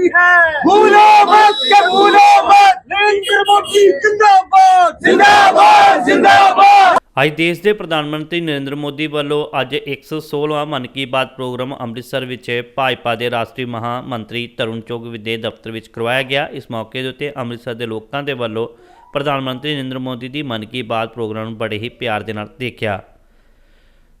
मोदी है भूलो मत के भूलो मत नरेंद्र मोदी जिंदाबाद जिंदाबाद जिंदाबाद ਅੱਜ ਦੇਸ਼ ਦੇ ਪ੍ਰਧਾਨ ਮੰਤਰੀ ਨਰਿੰਦਰ ਮੋਦੀ ਵੱਲੋਂ ਅੱਜ 116ਵਾਂ ਮਨ ਕੀ ਬਾਤ ਪ੍ਰੋਗਰਾਮ ਅੰਮ੍ਰਿਤਸਰ ਵਿੱਚ ਭਾਜਪਾ ਦੇ ਰਾਸ਼ਟਰੀ ਮਹਾ ਮੰਤਰੀ ਤਰੁਣ ਚੁੱਗ ਦੇ ਦਫ਼ਤਰ ਵਿੱਚ ਕਰਵਾਇਆ ਗਿਆ ਇਸ ਮੌਕੇ ਦੇ ਉੱਤੇ ਅੰਮ੍ਰਿਤਸਰ ਦੇ ਲੋਕਾਂ ਦੇ ਵੱਲੋਂ ਪ੍ਰਧਾਨ ਮੰਤਰੀ ਨਰਿੰਦਰ ਮੋਦੀ ਦੀ ਮਨ ਕੀ ਬਾਤ ਪ੍ਰੋਗਰਾਮ ਨੂੰ ਬੜੇ ਹੀ ਪਿਆਰ ਦੇ ਨਾਲ ਦੇਖਿਆ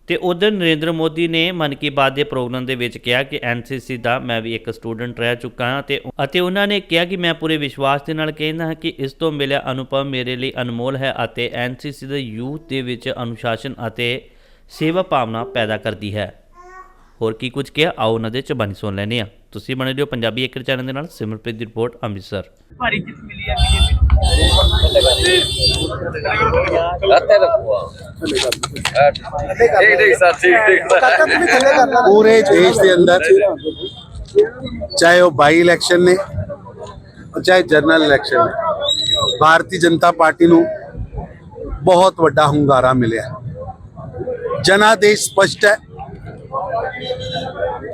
ਤੇ ਉਧਰ ਨਰਿੰਦਰ ਮੋਦੀ ਨੇ ਮਨ ਕੀ ਬਾਤ ਦੇ ਪ੍ਰੋਗਰਾਮ ਦੇ ਵਿੱਚ ਕਿਹਾ ਕਿ ਐਨਸੀਸੀ ਦਾ ਮੈਂ ਵੀ ਇੱਕ ਸਟੂਡੈਂਟ ਰਹਿ ਚੁੱਕਾ ਹਾਂ ਤੇ ਅਤੇ ਉਹਨਾਂ ਨੇ ਕਿਹਾ ਕਿ ਮੈਂ ਪੂਰੇ ਵਿਸ਼ਵਾਸ ਦੇ ਨਾਲ ਕਹਿੰਦਾ ਹਾਂ ਕਿ ਇਸ ਤੋਂ ਮਿਲਿਆ ਅਨੁਭਵ ਮੇਰੇ ਲਈ ਅਨਮੋਲ ਹੈ ਅਤੇ ਐਨਸੀਸੀ ਦੇ ਯੂਥ ਦੇ ਵਿੱਚ ਅਨੁਸ਼ਾਸਨ ਅਤੇ ਸੇਵਾ ਭਾਵਨਾ ਪੈਦਾ ਕਰਦੀ ਹੈ। ਹੋਰ ਕੀ ਕੁਝ ਕਿਹਾ? ਆਓ ਉਹਨਾਂ ਦੇ ਚਬਾਨੀ ਸੁਣ ਲੈਨੇ ਆ ਤੁਸੀਂ ਬਣੇ ਰਹੋ ਪੰਜਾਬੀ ਏਕੜ ਚੈਨਲ ਦੇ ਨਾਲ, ਸਿਮਰਪ੍ਰੀਤ ਦੀ ਰਿਪੋਰਟ, ਅੰਮ੍ਰਿਤਸਰ। ਭਾਰੀ ਜਿੱਤ ਮਿਲੀ ਹੈ ਬੀਜੇਪੀ ਨੂੰ। ਪੂਰੇ ਦੇਸ਼ ਦੇ ਅੰਦਰ ਚਾਹੇ ਉਹ ਬਾਈ ਇਲੈਕਸ਼ਨ ਨੇ ਚਾਹੇ ਜਨਰਲ ਇਲੈਕਸ਼ਨ ਨੇ, ਭਾਰਤੀ ਜਨਤਾ ਪਾਰਟੀ ਨੂੰ ਬਹੁਤ ਵੱਡਾ ਹੰਗਾਰਾ ਮਿਲਿਆ। ਜਨਾਦੇਸ਼ ਸਪਸ਼ਟ ਹੈ।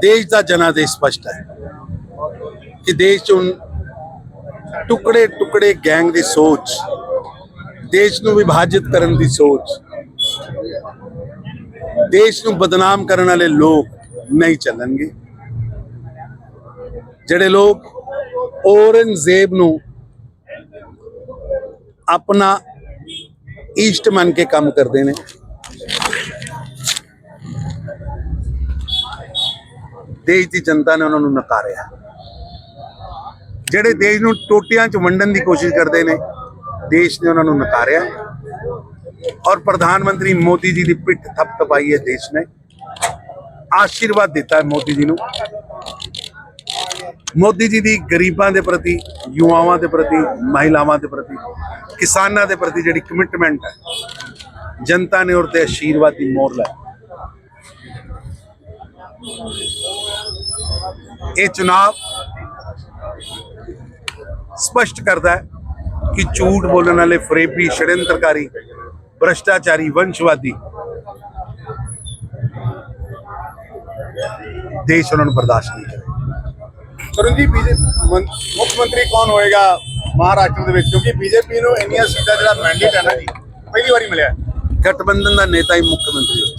ਦੇਸ਼ ਦਾ ਜਨਾਦੇਸ਼ ਸਪਸ਼ਟ ਹੈ ਕਿ ਦੇਸ਼ 'ਚ ਟੁਕੜੇ ਟੁਕੜੇ ਗੈਂਗ ਦੀ ਸੋਚ ਦੇਸ਼ ਨੂੰ ਵਿਭਾਜਿਤ ਕਰਨ ਦੀ ਸੋਚ। ਦੇਸ਼ ਨੂੰ ਬਦਨਾਮ ਕਰਨ ਵਾਲੇ ਲੋਕ ਨਹੀਂ ਚੱਲਣਗੇ। ਜਿਹੜੇ ਲੋਕ ਔਰੰਗਜ਼ੇਬ ਨੂੰ ਆਪਣਾ ਈਸ਼ਟ ਮੰਨ ਕੇ ਕੰਮ ਕਰਦੇ ਨੇ, ਦੇਸ਼ ਦੀ ਜਨਤਾ ਨੇ ਉਹਨਾਂ ਨੂੰ ਨਕਾਰਿਆ। ਜਿਹੜੇ ਦੇਸ਼ ਨੂੰ ਟੋਟੀਆਂ 'ਚ ਵੰਡਣ ਦੀ ਕੋਸ਼ਿਸ਼ ਕਰਦੇ ਨੇ ਦੇਸ਼ ਨੇ ਉਹਨਾਂ ਨੂੰ ਨਕਾਰਿਆ ਔਰ ਪ੍ਰਧਾਨ ਮੰਤਰੀ ਮੋਦੀ ਜੀ ਦੀ ਪਿੱਠ ਥਪਥਪਾਈ ਹੈ ਦੇਸ਼ ਨੇ। ਆਸ਼ੀਰਵਾਦ ਦਿੱਤਾ ਹੈ ਮੋਦੀ ਜੀ ਨੂੰ। ਮੋਦੀ ਜੀ ਦੀ ਗਰੀਬਾਂ ਦੇ ਪ੍ਰਤੀ, ਯੁਵਾਵਾਂ ਦੇ ਪ੍ਰਤੀ, ਮਹਿਲਾਵਾਂ ਦੇ ਪ੍ਰਤੀ, ਕਿਸਾਨਾਂ ਦੇ ਪ੍ਰਤੀ ਜਿਹੜੀ ਕਮਿਟਮੈਂਟ ਹੈ, ਜਨਤਾ ਨੇ ਉਹਦੇ ਆਸ਼ੀਰਵਾਦ ਦੀ ਮੋਹਰ ਲਾਈ। ਇਹ ਚੁਣਾਵ ਸਪਸ਼ਟ ਕਰਦਾ ਹੈ ਕਿ ਝੂਠ ਬੋਲਣ ਵਾਲੇ ਫਰੇਬੀ ਸ਼ੜਯੰਤਰਕਾਰੀ ਭ੍ਰਸ਼ਟਾਚਾਰੀ ਵੰਸ਼ਵਾਦੀ ਦੇਸ਼ ਉਹਨਾਂ ਨੂੰ ਬਰਦਾਸ਼ਤ ਨਹੀਂ ਕਰੇ। ਕਰਨ ਜੀ ਮੁੱਖ ਮੰਤਰੀ ਕੌਣ ਹੋਏਗਾ ਮਹਾਰਾਸ਼ਟਰ ਦੇ ਵਿੱਚ? ਕਿਉਂਕਿ ਬੀਜੇਪੀ ਨੂੰ ਇੰਨੀਆਂ ਸੀਟਾਂ ਜਿਹੜਾ ਮੈਂਡੇਟ ਹੈ ਨਾ ਜੀ ਪਹਿਲੀ ਵਾਰੀ ਮਿਲਿਆ। ਗਠਬੰਧਨ ਦਾ ਨੇਤਾ ਹੀ ਮੁੱਖ ਮੰਤਰੀ ਹੋਵੇ